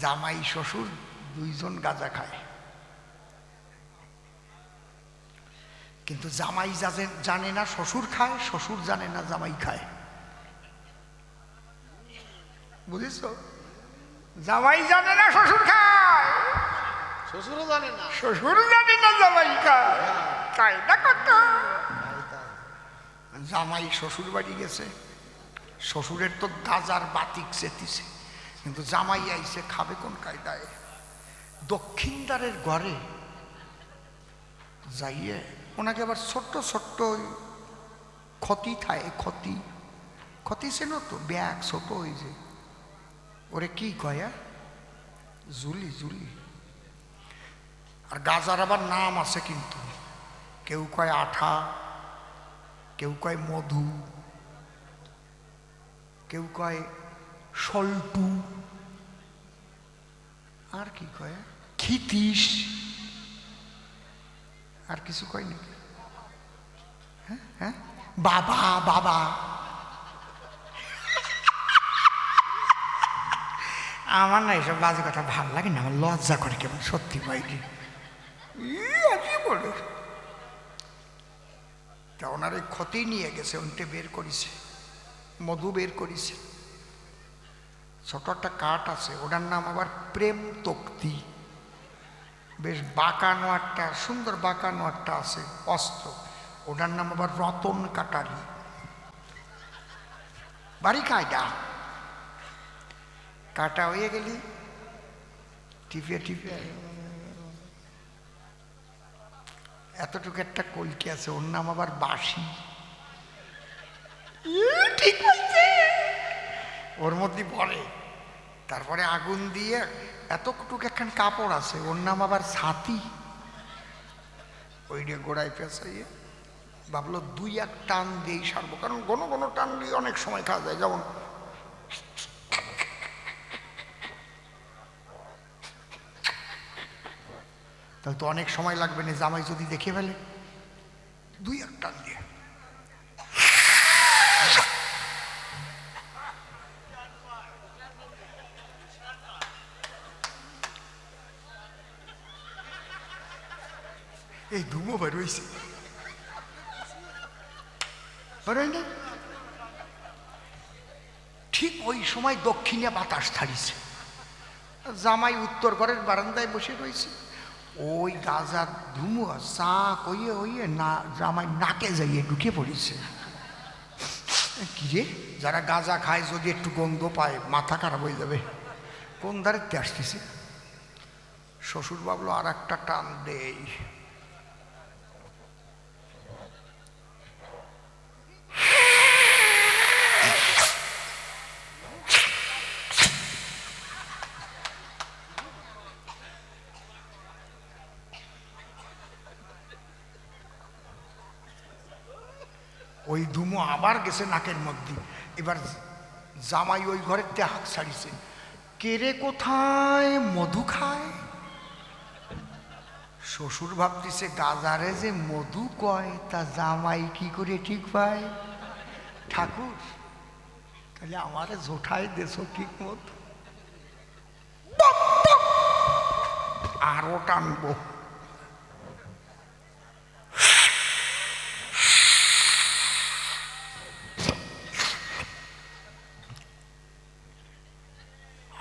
জামাই শ্বশুর দুইজন গাঁজা খায়। কিন্তু জামাই জানে না শ্বশুর খায় শ্বশুর জানে না জামাই খায়। বুঝেছ? জামাই জানে না শ্বশুর খায়। শ্বশুরও জানে না। শ্বশুর জানে না জামাই খায়। না কত জামাই শ্বশুর বাড়ি গেছে। শ্বশুরের তো গাজার বাতিক চেতিছে। কিন্তু জামাই আইসে খাবে কোন কায়দায়? দক্ষিণদারের ঘরে যাইয়ে ওনাকে আবার ছোট্ট ছোট্ট ক্ষতি থায় ক্ষতি। ক্ষতি ছিল তো ব্যাগ ছোট ওই যে। ওরে কি কয়া? Julie Julie. আর গাজার আবার নাম আছে কিন্তু। কেউ কয় আঠা, কেউ কয় মধু, কেউ কয় সল্টু। আর কি কয়? খিতিস আর কিছু কয় নাকি? হ্যাঁ হ্যাঁ? বাবা বাবা। আমার না এসব বাজে কথা ভালো লাগে না, আমার লজ্জা করে কেমন, সত্যি বাইরে কি? বলে? তা ওনার ওই ক্ষতি নিয়ে গেছে উনটে বের করেছে, মধু বের করেছে। ছোট একটা কাঠ আছে, ওটার নাম আবার প্রেম তক্তি। বেশ বাঁকানো একটা, সুন্দর বাঁকানো একটা আছে, অস্ত্র। ওটার নাম আবার রতন কাটারি। বাড়ি কায়দা। কাটা হয়ে গেলি, টিপে টিপে। এতটুকু একটা কলকি আছে, ওর নাম আবার বাসি ঠিক আছে ওর মধ্যে পড়ে। তারপরে আগুন দিয়ে এতটুকু একখান কাপড় আছে, ওর নাম আবার ছাতি। ওই নিয়ে গোড়ায় পেঁচাইয়ে ভাবলো দুই এক টান দিয়েই সারবো, কারণ ঘন ঘন টান দিয়ে অনেক সময় খাওয়া যায়। যেমন তাহলে তো অনেক সময় লাগবে না, জামাই যদি দেখে ফেলে। দুই এক টান দিয়ে। এই ধুমো বেরোয় না ঠিক ওই সময় দক্ষিণে বাতাস ছাড়িছে। জামাই উত্তর ঘরের বারান্দায় বসে রয়েছে। ওই গাজার ধুমু চা কইয়ে হইয়ে না জামাই নাকে যাইয়ে ঢুকে পড়েছে। কিরে যারা গাঁজা খায় যদি একটু গন্ধ পায় মাথা খারাপ হয়ে যাবে। কোন ধারে আসতেছে? শ্বশুর বাবলো আর একটা টান দেই ওই ধুমো আবার গেছে নাকের মধ্যে। এবার জামাই ওই ঘরের হাত ছাড়িছে। কেরে কোথায়? মধু খায়? শ্বশুর ভাবতেছে গাজারে যে মধু কয়, তা জামাই কি করে ঠিক পায়? ঠাকুর, তাহলে আমারে জোঠাই দেশ ঠিক মতো। আরও টানবো।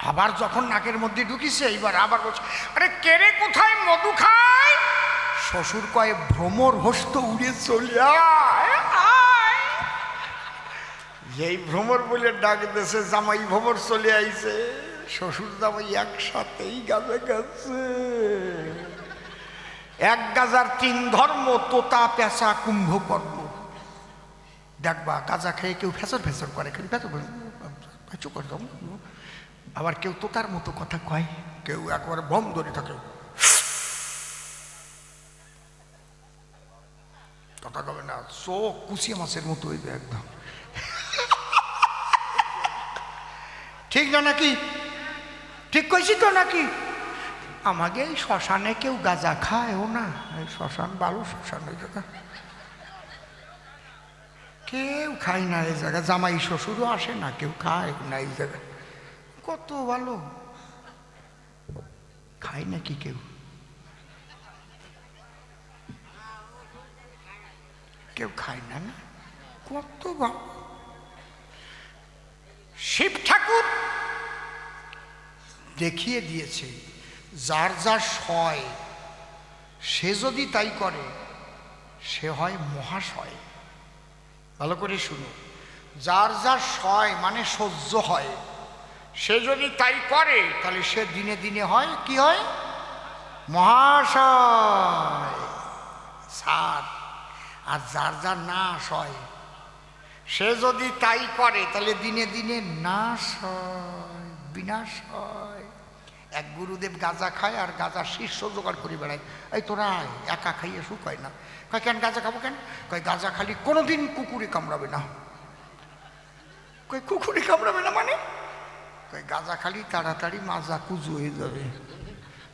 আবার যখন নাকের মধ্যে ঢুকিছে এইবার আবার বলছে আরে কেড়ে কোথায়? মধু খায়? শ্বশুর কয়ে ভ্রমর হস্ত উড়ে চলে আয়, আয়। যেই ভ্রমর বলে ডাক দেশে জামাই ভ্রমর চলে আইছে। শ্বশুর জামাই একসাথেই গাছে গেছে এক গাজার তিন ধর্ম তোতা পেঁচা কুম্ভকর্ণ দেখবা গাঁজা খেয়ে কেউ ফেসর ফেসর করে খালি ফেসর করে দাও। আবার কেউ তোতার মতো কথা কয়। কেউ একবারে বম ধরে থাকে। কথা কবে না চোখ কুচিয়া মাছের মতো হইবে একদম। ঠিক না নাকি? ঠিক কইছি তো নাকি? আমাকে এই শ্মশানে কেউ গাঁজা খায়ও না। এই শ্মশান ভালো শ্মশান ওই জায়গা কেউ খায় না এই জায়গা জামাই শ্বশুরও আসে না, কেউ খায় না এই জায়গা কত ভালো। খায় নাকি কেউ? কেউ খায় না না? কত ভালো। শিব ঠাকুর দেখিয়ে দিয়েছে, যার যার সয়, সে যদি তাই করে, সে হয় মহাশয়। ভালো করে শুনো। যার যার সয় মানে সহ্য হয়। সে যদি তাই করে, তাহলে সে দিনে দিনে হয়, কি হয়? মহাশয়। সার আর যার যার নাশ হয়, সে যদি তাই করে, তাহলে দিনে দিনে নাশ হয়, বিনাশ হয়। এক গুরুদেব গাঁজা খায় আর গাঁজা শীর্ষ জোগাড় করে বেড়ায়। এই তোরা একা খাইয়ে হয় না। কয়, কেন গাঁজা খাব কেন? কয়, গাঁজা খালি কোনোদিন কুকুরে কামড়াবে না। কয়, কুকুরে কামড়াবে না মানে? গাঁজা খালি তাড়াতাড়ি মাজা কুজু হয়ে যাবে।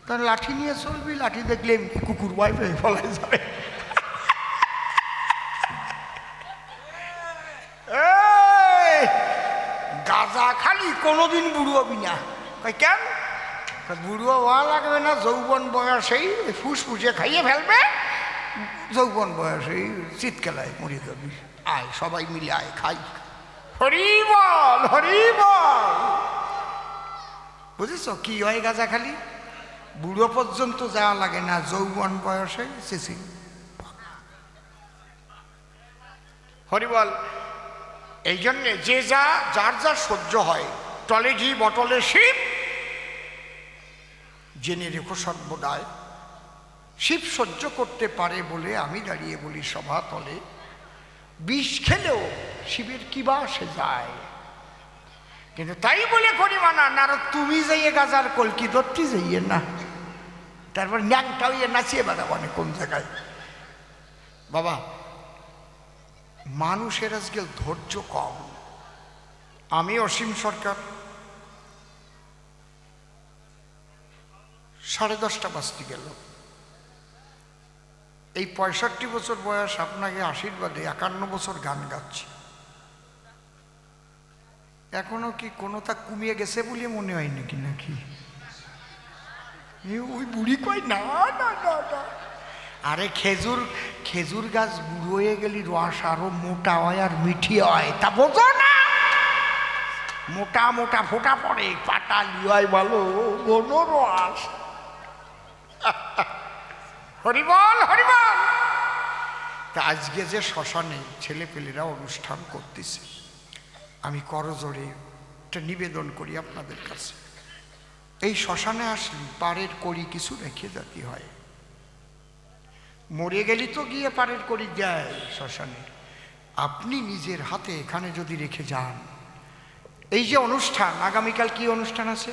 তার লাঠি নিয়ে চলবি, লাঠি দেখলে কুকুর ওয়াইফে ফলাই যাবে। গাঁজা খালি কোনোদিন বুড়ো হবি না। কেন? বুড়ো হওয়া লাগবে না, যৌবন বয়সেই ফুসফুসে খাইয়ে ফেলবে। যৌবন বয়সেই চিৎকেলায় মরে যাবি। আয়, সবাই মিলে আয়, খাই। হরি বল হরি বল। বুঝেছ কি হয় গাঁজা খালি বুড়ো পর্যন্ত যাওয়া লাগে না, যৌবন বয়সে সিসি হরিবল এই জন্যে যে যা, যার যা সহ্য হয় টলে ঘি, বটলে শিব, জেনে রেখো সর্বদায় শিব সহ্য করতে পারে বলে আমি দাঁড়িয়ে বলি সভা তলে। বিষ খেলেও শিবের কি বা সে যায়। কিন্তু তাই বলে করি মানা না আর তুমি যাইয়ে গাজার কলকি, দত্তি যাইয়ে না। তারপর ন্যাংটা হইয়ে নাচিয়ে বেড়াবো অনেক কোন জায়গায়। বাবা, মানুষের আজকে ধৈর্য কম। আমি অসীম সরকার। সাড়ে দশটা বাজতে গেল। এই পঁয়ষট্টি বছর বয়স আপনাকে আশীর্বাদে একান্ন বছর গান গাচ্ছি। এখনও কি কোনোটা কমিয়ে গেছে বলে মনে হয় নাকি? নাকি ওই বুড়ি কয়, না না না না। আরে খেজুর খেজুর গাছ বুড়ো হয়ে গেলি রস আরও মোটা হয় আর মিঠি হয়, তা বোঝো না। মোটা মোটা, ফোটা পড়ে, পাটা লিয়ায় ভালো গণ রস। হরিবল হরিবল আজকে যে শ্মশানে ছেলেপেলেরা অনুষ্ঠান করতেছে আমি করজোড়ে একটা নিবেদন করি আপনাদের কাছে। এই শ্মশানে আসলে পাড়ের কড়ি কিছু রেখে যেতে হয়। মরে গেলি তো গিয়ে পাড়ের করি দেয় শ্মশানে। আপনি নিজের হাতে এখানে যদি রেখে যান। এই যে অনুষ্ঠান, আগামীকাল কি অনুষ্ঠান আছে?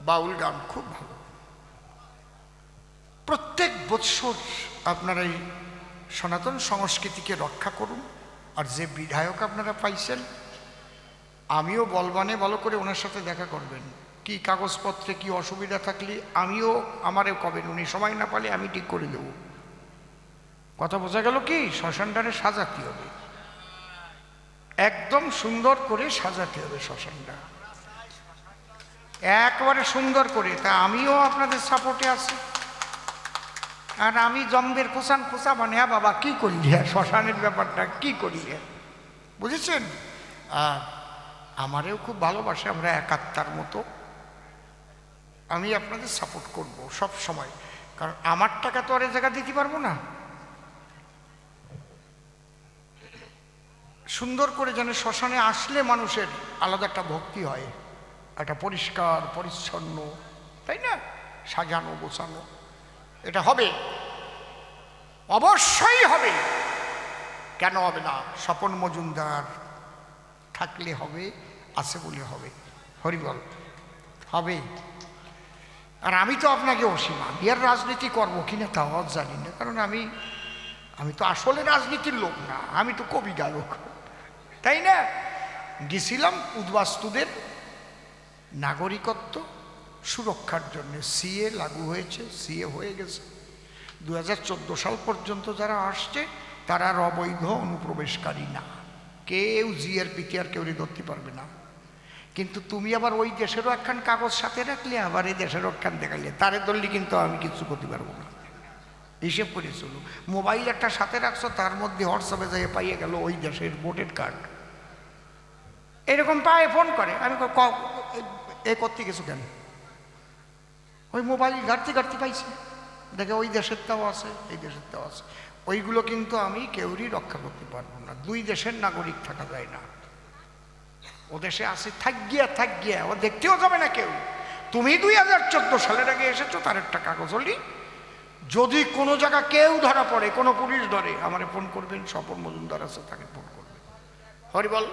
বাউল গান খুব ভালো। প্রত্যেক বৎসর আপনারা এই সনাতন সংস্কৃতিকে রক্ষা করুন। আর যে বিধায়ক আপনারা পাইছেন, আমিও বলবানে ভালো করে ওনার সাথে দেখা করবেন। কি কাগজপত্রে কি অসুবিধা থাকলে আমিও আমারে কবেন, উনি সময় না পালে আমি ঠিক করে দেব। কথা বোঝা গেল কি? শ্মশানটারে সাজাতে হবে। একদম সুন্দর করে সাজাতে হবে শ্মশানটা। একবারে সুন্দর করে। তা আমিও আপনাদের সাপোর্টে আছি। আর আমি জম্বের খোসান খোসা মানে হ্যাঁ বাবা, কি করি হ্যাঁ শ্মশানের ব্যাপারটা কি করি হ্যাঁ বুঝেছেন আমারেও খুব ভালোবাসে, আমরা একাত্তার মতো। আমি আপনাদের সাপোর্ট করব সব সময়। কারণ আমার টাকা তো আর এ জায়গা দিতে পারব না। সুন্দর করে যেন শ্মশানে আসলে মানুষের আলাদা একটা ভক্তি হয়। একটা পরিষ্কার, পরিচ্ছন্ন, তাই না? সাজানো, গোছানো। এটা হবে। অবশ্যই হবে। কেন হবে না? স্বপন মজুমদার থাকলে হবে, আছে বলে হবে। হরিবল হবে। আর আমি তো আপনাকে অসীমা বিয়ার রাজনীতি করব কিনা তাও জানি না। কারণ আমি আমি তো আসলে রাজনীতির লোক না, আমি তো কবি গায়ক তাই না? গেছিলাম উদ্বাস্তুদের নাগরিকত্ব সুরক্ষার জন্য সিএ লাগু হয়েছে, সিএ হয়ে গেছে। দু হাজার চোদ্দ সাল পর্যন্ত যারা আসছে, তারা আর অবৈধ অনুপ্রবেশকারী না। কেউ জিআর পিটিআর কেউ ধরতে পারবে না। কিন্তু তুমি আবার ওই দেশেরও একখান কাগজ সাথে রাখলে, আবার এই দেশেরও একখান দেখালে তারে ধরলে কিন্তু আমি কিছু করতে পারব না। হিসেব করে চলো। মোবাইল একটা সাথে রাখছো, তার মধ্যে হোয়াটসঅ্যাপে যাই পাইয়ে গেল ওই দেশের ভোটের কার্ড। এরকম পায়ে ফোন করে। আমি এ করতে গেছো কেন? ওই মোবাইল ঘাটতে ঘাটতে পাইছি। দেখে ওই দেশের তাও আছে, এই দেশের তাও আছে। ওইগুলো কিন্তু আমি কেউরই রক্ষা করতে পারব না। দুই দেশের নাগরিক থাকা যায় না। ও দেশে আছে থাক গিয়া থাক গিয়া ও দেখতেও যাবে না কেউ। তুমি দুই হাজার চোদ্দ সালের আগে এসেছ, তার একটা কাগজ হলি। যদি কোনো জায়গা কেউ ধরা পড়ে, কোনো পুলিশ ধরে, আমারে ফোন করবেন, স্বপন মজুমদার আছে, তাকে ফোন করবেন। হরি বল।